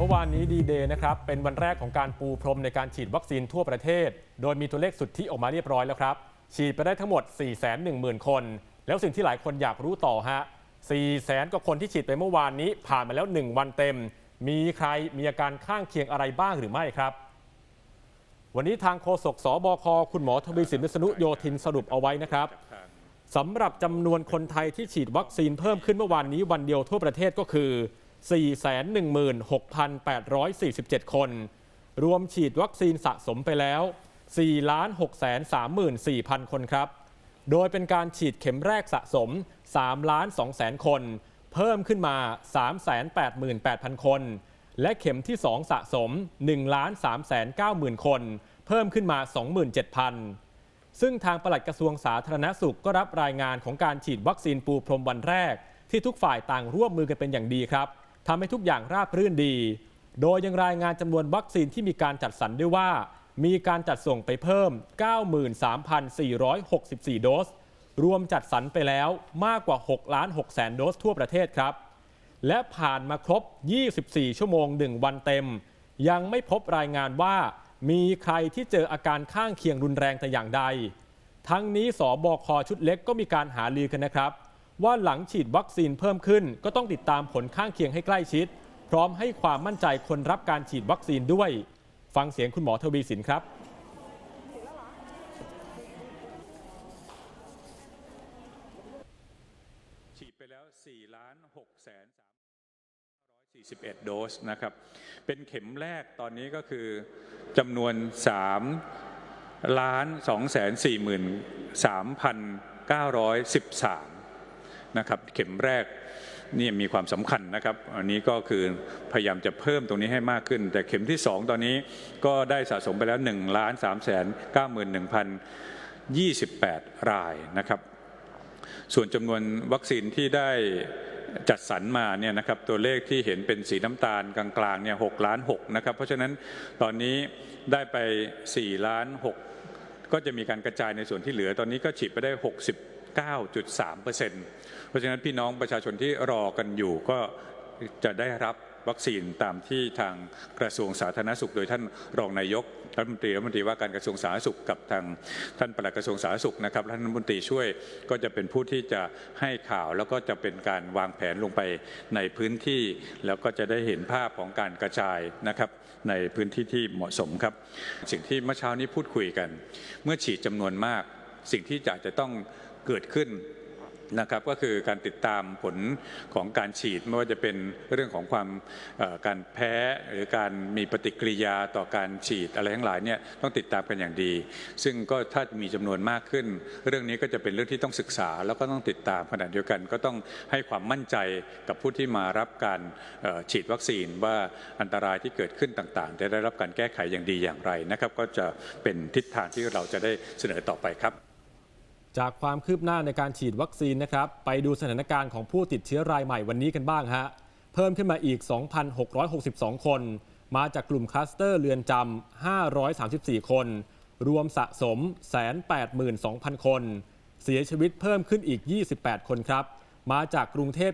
เมื่อวานนี้ดีเดย์นะครับเป็นวันแรกของการปูพรมในการฉีดวัคซีนทั่วประเทศ โดยมีตัวเลขสุทธิออกมาเรียบร้อยแล้วครับ ฉีดไปได้ทั้งหมด 410,000 คน แล้วสิ่งที่หลายคนอยากรู้ต่อฮะ 400,000 กว่าคนที่ฉีดไปเมื่อวานนี้ผ่านมาแล้ว 1 วันเต็ม มีใครมีอาการข้างเคียงอะไรบ้างหรือไม่ครับ วันนี้ทางโฆษกสบค คุณหมอทวีสินวิษณนุโยธินสรุปเอาไว้นะครับสำหรับจำนวนคนไทยที่ฉีดวัคซีนเพิ่มขึ้นเมื่อวานนี้วันเดียวทั่วประเทศก็คือ 416,847 คน รวมฉีดวัคซีนสะสมไปแล้ว 4,634,000 คนครับ โดยเป็นการฉีดเข็มแรกสะสม3ล้าน2แสนคน เพิ่มขึ้นมา 388,000 คน และเข็มที่ 2 สะสม1ล้าน3แสน90,000 คน เพิ่มขึ้นมา 27,000ซึ่งทางปลัดกระทรวงสาธารณสุขก็รับรายงานของการฉีดวัคซีนปูพรมวันแรก ที่ทุกฝ่ายต่างร่วมมือกันเป็นอย่างดีครับ ทำให้ทุกอย่างราบรื่นดี โดยยังรายงานจำนวนวัคซีนที่มีการจัดสรรด้วยว่า มีการจัดส่งไปเพิ่ม 93,464 โดส รวมจัดสรรไปแล้วมากกว่า 6 ล้าน6แสนโดสทั่วประเทศครับ และผ่านมาครบ 24 ชั่วโมง 1 วันเต็ม ยังไม่พบรายงานว่ามีใครที่เจออาการข้างเคียงรุนแรงแต่อย่างใด ทั้งนี้สบคชุดเล็กก็มีการหาลือกันนะครับ ว่าหลังฉีดวัคซีนเพิ่มขึ้น ก็ต้องติดตามผลข้างเคียงให้ใกล้ชิด พร้อมให้ความมั่นใจคนรับการฉีดวัคซีนด้วย ฟังเสียงคุณหมอทวีสินครับฉีดไปแล้ว4ล้าน6แสน341 โดสนะครับ เป็นเข็มแรกตอนนี้ก็คือจำนวน 3 ล้าน2แสน43,913 นะครับเข็มแรกนี่มีความสำคัญนะครับ อันนี้ก็คือพยายามจะเพิ่มตรงนี้ให้มากขึ้น แต่เข็มที่ 2 ตอนนี้ก็ได้สะสมไปแล้ว1ล้าน3แสน91,028รายนะครับ ส่วนจำนวนวัคซีนที่ได้จัดสรรมาเนี่ยนะครับตัวเลขที่เห็นเป็นสีน้ำตาลกลางๆเนี่ยหกล้านหกนะครับ เพราะฉะนั้นตอนนี้ได้ไป4ล้าน6ก็จะมีการกระจายในส่วนที่เหลือตอนนี้ก็ฉีดไปได้ 9.3%เพราะฉะนั้นพี่น้องประชาชนที่รอกันอยู่ก็จะได้รับวัคซีนตามที่ทางกระทรวงสาธารณสุข โดยท่านรองนายกรัฐมนตรีรัฐมนตรีว่าการกระทรวงสาธารณสุขกับทางท่านปลัดกระทรวงสาธารณสุขนะครับท่านรัฐมนตรีช่วยก็จะเป็นผู้ที่จะให้ข่าวแล้วก็จะเป็นการวางแผนลงไปในพื้นที่ แล้วก็จะได้เห็นภาพของการกระจายนะครับในพื้นที่ที่เหมาะสมครับ สิ่งที่เมื่อเช้านี้พูดคุยกัน เมื่อฉีดจำนวนมาก สิ่งที่จะจะต้อง เกิดขึ้นนะครับก็คือการติดตามผลของการฉีดไม่ว่าจะเป็นเรื่องของความการแพ้หรือการมีปฏิกิริยาต่อการฉีดอะไรทั้งหลายเนี่ยต้องติดตามกันอย่างดี ซึ่งก็ถ้ามีจำนวนมากขึ้น เรื่องนี้ก็จะเป็นเรื่องที่ต้องศึกษา แล้วก็ต้องติดตามขณะเดียวกัน ก็ต้องให้ความมั่นใจกับผู้ที่มารับการฉีดวัคซีนว่าอันตรายที่เกิดขึ้นต่างๆจะได้รับการแก้ไขอย่างดีอย่างไรนะครับก็จะเป็นทิศทางที่เราจะได้เสนอต่อไปครับ จากความคืบหน้าในการฉีดวัคซีนนะครับ ไปดูสถานการณ์ของผู้ติดเชื้อรายใหม่วันนี้กันบ้างฮะ เพิ่มขึ้นมาอีก 2,662 คน มาจากกลุ่มคลัสเตอร์เรือนจำ 534 คน รวมสะสม 182,000 คน เสียชีวิตเพิ่มขึ้นอีก 28 คนครับ มาจากกรุงเทพ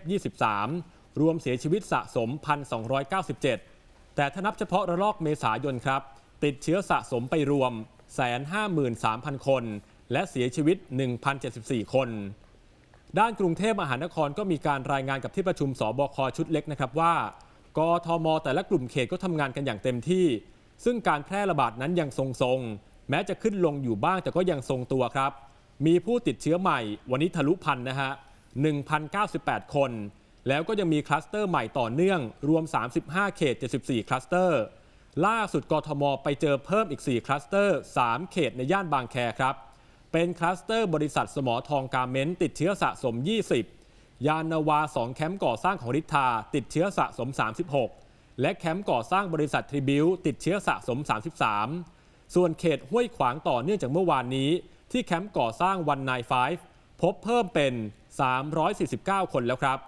23 รวมเสียชีวิตสะสม 1,297 แต่ถ้านับเฉพาะระลอกเมษายนครับ ติดเชื้อสะสมไปรวม 153,000 คน และเสียชีวิต 1,074 คน ด้านกรุงเทพมหานครก็มีการรายงานกับที่ประชุมสบคชุดเล็กนะครับว่ากทม แต่ละกลุ่มเขตก็ทำงานกันอย่างเต็มที่ ซึ่งการแพร่ระบาดนั้นยังทรงๆ แม้จะขึ้นลงอยู่บ้างแต่ก็ยังทรงตัวครับ มีผู้ติดเชื้อใหม่วันนี้ทะลุพันนะฮะ 1,098 คน แล้วก็ยังมีคลัสเตอร์ใหม่ต่อเนื่อง รวม 35 เขต 74 คลัสเตอร์ ล่าสุดกทม ไปเจอเพิ่มอีก 4 คลัสเตอร์ 3 เขตในย่านบางแคครับ เป็นคลัสเตอร์บริษัทสมอทองการเมนต์ติดเชื้อสะสม 20 ยานนาวา 2 แคมป์ก่อสร้างของริทาติดเชื้อสะสม 36 และแคมป์ก่อสร้างบริษัททริบิวติดเชื้อสะสม 33 ส่วนเขตห้วยขวางต่อเนื่องจากเมื่อวานนี้ ที่แคมป์ก่อสร้างวันนายไฟพบเพิ่มเป็น 349 คนแล้วครับ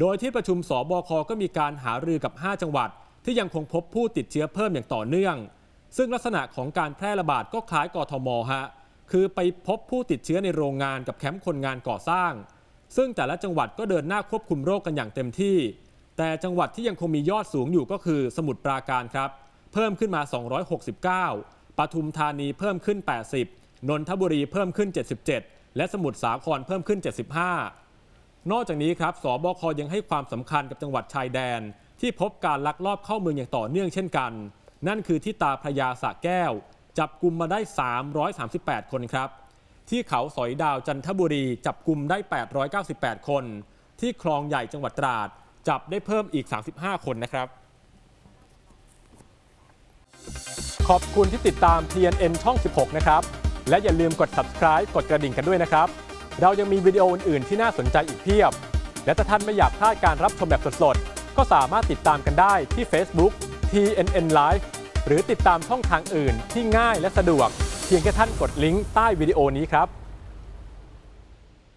โดยที่ประชุมสบคก็มีการหารือกับ 5 จังหวัด ที่ยังคงพบผู้ติดเชื้อเพิ่มอย่างต่อเนื่อง ซึ่งลักษณะของการแพร่ระบาดก็คล้ายกทมฮะ คือไปพบผู้ติดเชื้อในโรงงานกับแคมป์คนงานก่อสร้าง ซึ่งแต่ละจังหวัดก็เดินหน้าควบคุมโรคกันอย่างเต็มที่ แต่จังหวัดที่ยังคงมียอดสูงอยู่ก็คือสมุทรปราการครับ เพิ่มขึ้นมา 269ปทุมธานีเพิ่มขึ้น 80 นนทบุรีเพิ่มขึ้น 77 และสมุทรสาครเพิ่มขึ้น 75 นอกจากนี้ครับสบคยังให้ความสำคัญกับจังหวัดชายแดน ที่พบการลักลอบเข้าเมืองอย่างต่อเนื่องเช่นกัน นั่นคือที่ตาพระยาสะแก้ว จับกลุ่มมาได้ 338 คนครับ ที่เขาสอยดาวจันทบุรีจับกลุ่มได้ 898 คน ที่คลองใหญ่จังหวัดตราด จับได้เพิ่มอีก 35 คนนะครับ ขอบคุณที่ติดตาม TNN ช่อง 16 นะครับ และอย่าลืมกด subscribe กดกระดิ่งกันด้วยนะครับ เรายังมีวิดีโออื่นๆที่น่าสนใจอีกเพียบ และถ้าท่านไม่อยากพลาดการรับชมแบบสดๆก็สามารถติดตามกันได้ที่ Facebook TNN Live หรือติดตามช่องทางอื่นที่ง่ายและสะดวก เพียงแค่ท่านกดลิงก์ใต้วิดีโอนี้ครับ